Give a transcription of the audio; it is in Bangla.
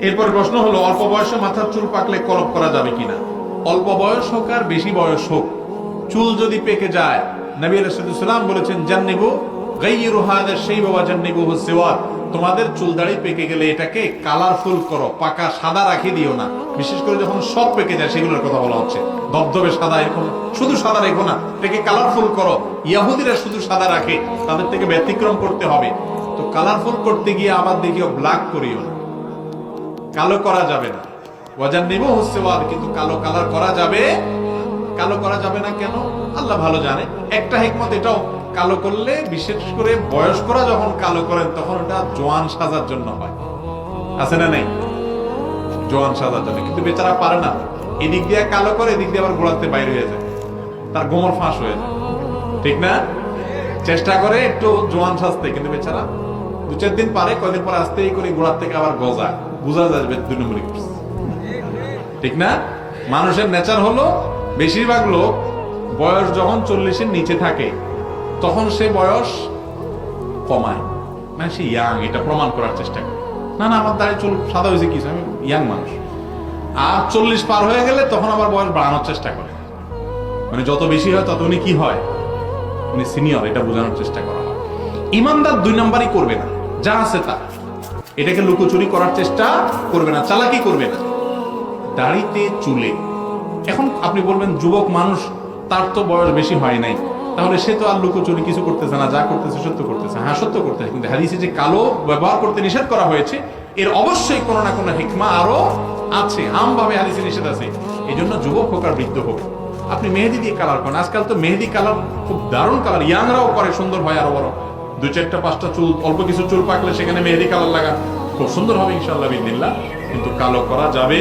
এরপর প্রশ্ন হলো, অল্প বয়সে মাথার চুল পাকলে কলপ করা যাবে কিনা? অল্প বয়স হোক আর বেশি বয়স হোক, চুল যদি পেকে যায়, নবী আলাইসালাম বলেছেন, জান্নিবু গাইয়িরু হাদা শাইবা ওয়া জান্নিবুহু সিওয়াদ। তোমাদের চুল দাড়ি পেকে গেলে এটাকে কালারফুল করো, পাকা সাদা রাখি দিও না। বিশেষ করে যখন সব পেকে যায়, সেগুলোর কথা বলা হচ্ছে। ধবধবে সাদা এরকম, শুধু সাদা রেখো না, এটাকে কালারফুল করো। ইয়াহুদিরা শুধু সাদা রাখে, তাদের থেকে ব্যতিক্রম করতে হবে। তো কালারফুল করতে গিয়ে আবার দেখিও, ব্ল্যাক করিও না। কালো করা যাবে না। ওয়াজান নেব হুসেওয়াদ কিন্তু কালো কালার করা যাবে। কালো করা যাবে না কেন? আল্লাহ ভালো জানে। একটা হিকমত এটাও, কালো করলে, বিশেষ করে বয়স্করা যখন কালো করেন, তখন ওটা জোয়ান সাজার জন্য হয়। আছে না নেই? জোয়ান সাজার জন্য। কিন্তু বেচারা পারে না। এদিক দিয়ে কালো করে, এদিক দিয়ে আবার গোড়াতে বাইরে হয়ে যায়। তার গোমর ফাঁস হয়ে যায়। ঠিক না? চেষ্টা করে একটু জোয়ান সাজতে, কিন্তু বেচারা দু চার দিন পারে, কয়দিন পরে আসতেই করে, গোড়ার থেকে আবার গজা বোঝা যাবে দুই নম্বরই করছে ঠিক না? মানুষের নেচার হলো, বেশিরভাগ লোক বয়স যখন চল্লিশের নিচে থাকে, তখন সে বয়স কমায়। মানে সে ইয়াং এটা প্রমাণ করার চেষ্টা করে। না না, আমার দাঁড়িয়ে চুল সাদা হয়েছে কিছু আমি ইয়াং মানুষ। আর চল্লিশ পার হয়ে গেলে তখন আবার বয়স বাড়ানোর চেষ্টা করে। মানে যত বেশি হয়, তত উনি কি হয়? উনি সিনিয়র এটা বোঝানোর চেষ্টা করা হয়। ইমানদার দুই নাম্বারই করবে না। যা আছে তা। এটাকে লুকোচুরি করার চেষ্টা করবে না, চালাকি করবে না। দাড়িতে চুলে। এখন আপনি বলবেন, যুবক মানুষ, তার তো বয়স বেশি হয় নাই। তাহলে সে তো আর লুকোচুরি কিছু করতেছে না, যা করতেছে সত্য করতেছে। হ্যাঁ সত্য করতেছে কিন্তু হাদিসে যে কালো ব্যবহার করতে নিষেধ করা হয়েছে, এর অবশ্যই কোনো না কোনো হিকমা আরও আছে, আমভাবে হাদিসে নিষেধ আছে। এই জন্য যুবক হোক আর বৃদ্ধ হোক, আপনি মেহেদি দিয়ে কালার করেন। আজকাল তো মেহেদি কালার খুব দারুণ কালার, ইয়াংরাও করে, সুন্দর হয় আরও বড় দু চারটা, পাঁচটা চুল, অল্প কিছু চুল পাকলে সেখানে মেহেদি কালার লাগা। খুব সুন্দর হবে ইনশাল্লাহ বিদিল্লা কিন্তু কালো করা যাবে